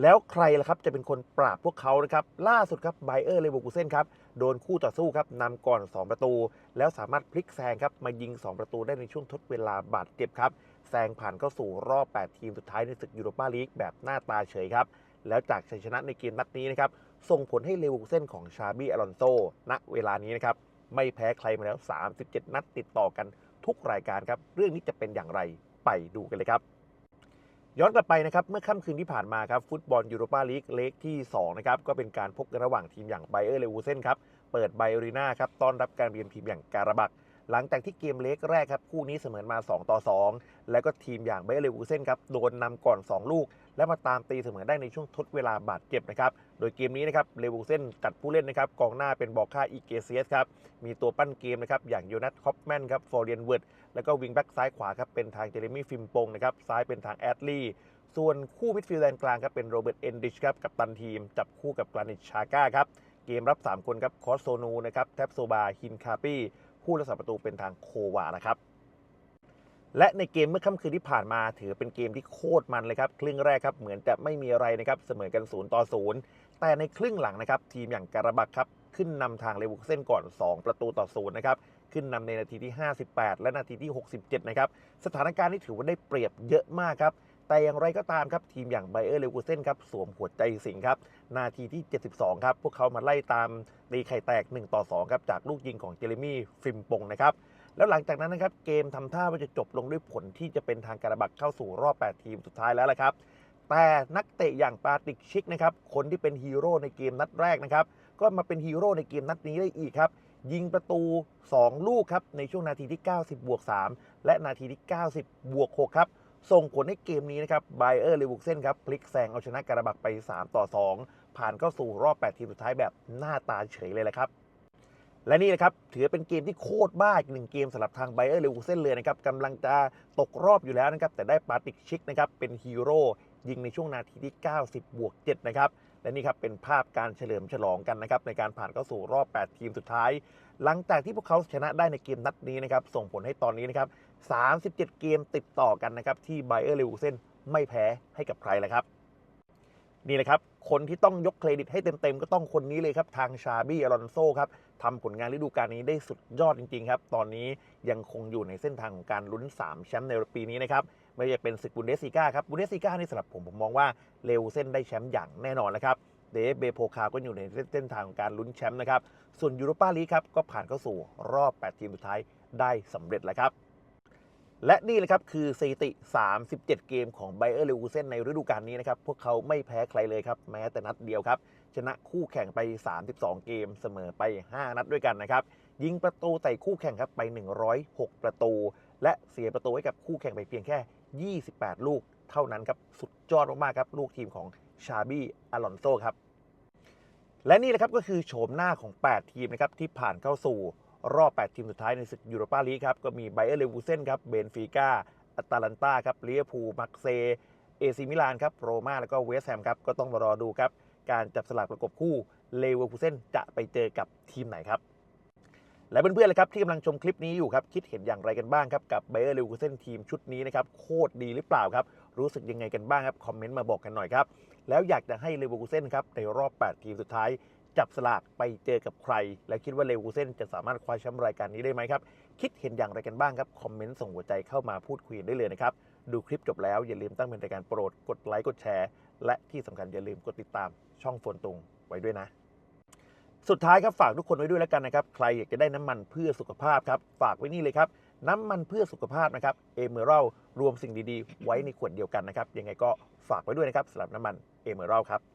แล้วใครล่ะครับจะเป็นคนปราบพวกเขานะครับล่าสุดครับไบเออร์เลเวอร์คูเซนครับโดนคู่ต่อสู้ครับนำก่อน 2 ประตู แล้วสามารถพลิกแซงครับมายิง 2 ประตูได้ในช่วงทดเวลาบาดเจ็บครับแซงผ่านเข้าสู่รอบ 8 ทีมสุดท้ายในศึกยูโรปาลีกแบบหน้าตาเฉยครับแล้วจากชัยชนะในเกมนัดนี้นะครับส่งผลให้เลเวอร์คูเซนของชาบี้อลอนโซณเวลานี้นะครับไม่แพ้ใครมาแล้ว 37 นัดติดต่อกันทุกรายการครับเรื่องนี้จะเป็นอย่างไรไปดูกันเลยครับ ย้อนกลับไปนะครับเมื่อค่ำคืนที่ผ่านมาครับฟุตบอลยูโรปาลีกเลกที่2นะครับก็เป็นการพบกันระหว่างทีมอย่างไบเออร์เลวูเซนครับเปิดไบรีนาครับต้อนรับการเรียนทีมอย่างการาบัก หลังจากที่เกมเล็กแรกครับคู่นี้เสมอมา 2 ต่อ 2 แล้วก็ทีมอย่างไบเออร์เลวูเซนครับโดนนำก่อน 2 ลูก และมาตามตีเสมอได้ในช่วงทดเวลาบาดเจ็บนะครับโดยเกมนี้นะครับเลวูเซนจัดผู้เล่นนะครับกองหน้าเป็นบอกค่าอีเกเซียสครับมีตัวปั้นเกมนะครับอย่างโยนัสคอปแมนครับฟอร์เรียนเวิร์ดแล้วก็วิงแบ็กซ้ายขวาครับเป็นทางเจเรมี่ฟิมปงนะครับซ้ายเป็นทางแอดลีย์ส่วนคู่มิดฟิลด์แดนกลางครับเป็นโรเบิร์ตเอนดิชครับกับตันทีม จับคู่กับกรานิชชาก้าครับเกมรับ 3 คนครับคอสโซนูนะครับแทบโซบาฮินคาปี้ ผู้รักษาประตูเป็นทางโควานะครับ และในเกมเมื่อค่ำคืนที่ผ่านมาถือเป็นเกมที่โคตรมันเลยครับ ครึ่งแรกครับเหมือนจะไม่มีอะไรนะครับเสมอกัน0ต่อ0แต่ในครึ่งหลังนะครับทีมอย่างการาบักครับขึ้นนำทางเลวุกเส้นก่อน 2 ประตูต่อศูนย์นะครับขึ้นนำในนาทีที่ 58 และนาทีที่ 67 นะครับ สถานการณ์นี้ถือว่าได้เปรียบเยอะมากครับ แต่อย่างไรก็ตามครับทีมอย่างไบเออร์เลวูเซนครับสวมหัวใจสิงครับนาทีที่ 72 ครับ พวกเขามาไล่ตามตีไข่แตก 1 ต่อ 2 ครับจากลูกยิงของเจเรมี่ฟิมปงนะครับแล้วหลังจากนั้นนะครับเกมทำท่าว่าจะจบลงด้วยผลที่จะเป็นทางการบักเข้าสู่รอบ 8 ทีมสุดท้ายแล้วละครับแต่นักเตะอย่างปาติกชิกนะครับคนที่เป็นฮีโร่ในเกมนัดแรกนะครับก็มาเป็นฮีโร่ในเกมนัดนี้ได้อีกครับยิงประตู 2 ลูกครับในช่วงนาทีที่ 90 บวก 3 และนาทีที่ 90 บวก 6 ครับ ส่งผลให้เกมนี้นะครับไบเออร์เลวุกเซนครับพลิกแซงเอาชนะการาบักไป 3 ต่อ 2 ผ่านเข้าสู่รอบ 8 ทีมสุดท้ายแบบหน้าตาเฉยเลยแหละครับ และนี่นะครับถือเป็นเกมที่โคตรบ้าอีกหนึ่งเกมสำหรับทางไบเออร์เลวูเซนเลยนะครับกำลังจะตกรอบอยู่แล้วนะครับแต่ได้ปาติกชิกนะครับเป็นฮีโร่ยิงในช่วงนาทีที่ 90 บวก 7 นะครับ และนี่ครับเป็นภาพการเฉลิมฉลองกันนะครับในการผ่านเข้าสู่รอบ 8 ทีมสุดท้าย หลังจากที่พวกเขาชนะได้ในเกมนัดนี้นะครับส่งผลให้ตอนนี้นะครับ 37 เกมติดต่อกันนะครับที่ไบเออร์เลวูเซนไม่แพ้ให้กับใครเลยครับ นี่แหละครับ คนที่ต้องยกเครดิตให้เต็มๆ ก็ต้องคนนี้เลยครับ ทางชาบี้อลอนโซครับทำผลงานฤดูกาลนี้ได้สุดยอดจริงๆครับ ตอนนี้ยังคงอยู่ในเส้นทางของการลุ้น 3 แชมป์ในปีนี้นะครับ ไม่ว่าจะเป็นศึกบุนเดสซีกาครับ บุนเดสซีกานี่สำหรับผมผมมองว่าเลวเส้นได้แชมป์อย่างแน่นอนนะครับ เดฟเบโพคาก็อยู่ในเส้นทางของการลุ้นแชมป์นะครับ ส่วนยูโรปาลีกครับก็ผ่านเข้าสู่รอบ 8 ทีมสุดท้ายได้สำเร็จแล้วครับ และนี่แหละครับคือสถิติ 37 เกมของไบเออร์เลวูเซนในฤดูกาลนี้นะครับ พวกเขาไม่แพ้ใครเลยครับ แม้แต่นัดเดียวครับ ชนะคู่แข่งไป 32 เกมเสมอไป 5 นัดด้วยกันนะครับ ยิงประตูใส่คู่แข่งครับไป 106 ประตู และเสียประตูให้กับคู่แข่งไปเพียงแค่ 28 ลูกเท่านั้นครับ สุดยอดมากๆครับ ลูกทีมของชาบี้อลอนโซครับ และนี่แหละครับก็คือโฉมหน้าของ 8 ทีมนะครับที่ผ่านเข้าสู่ รอบ 8 ทีมสุดท้ายในศึกยูโรปาลีกครับ ก็มีไบเออร์เลวูเซนครับเบนฟิก้าอัตาลันตาครับเลียพูมักเซ เอซิมิลานครับโรม่าแล้วก็เวสต์แฮมครับ ก็ต้องมารอดูครับ การจับสลากประกบคู่เลเวอร์คูเซนจะไปเจอกับทีมไหนครับ และเพื่อนๆเลยครับที่กำลังชมคลิปนี้อยู่ครับคิดเห็นอย่างไรกันบ้างครับกับไบเออร์เลเวอร์คูเซนทีมชุดนี้นะครับโคตรดีหรือเปล่าครับรู้สึกยังไงกันบ้างครับคอมเมนต์มาบอกกันหน่อยครับแล้วอยากจะให้เลเวอร์คูเซนครับในรอบ 8 ทีมสุดท้าย จับสลากไปเจอกับใคร และคิดว่าเลวูเซนจะสามารถคว้าแชมป์รายการนี้ได้ไหมครับ คิดเห็นอย่างไรกันบ้างครับ คอมเมนต์ส่งหัวใจเข้ามาพูดคุยได้เลยนะครับ ดูคลิปจบแล้วอย่าลืมตั้งเป็นรายการโปรดกดไลค์กดแชร์ และที่สำคัญอย่าลืมกดติดตามช่องโฟนตุงไว้ด้วยนะ สุดท้ายครับฝากทุกคนไว้ด้วยแล้วกันนะครับ ใครอยากจะได้น้ำมันเพื่อสุขภาพครับฝากไว้นี่เลยครับน้ำมันเพื่อสุขภาพนะครับเอเมอรัลรวมสิ่งดีๆ ไว้ในขวดเดียวกันนะครับยังไงก็ฝากไว้ด้วยนะครับสำหรับน้ำมันเอเมอรัลครับ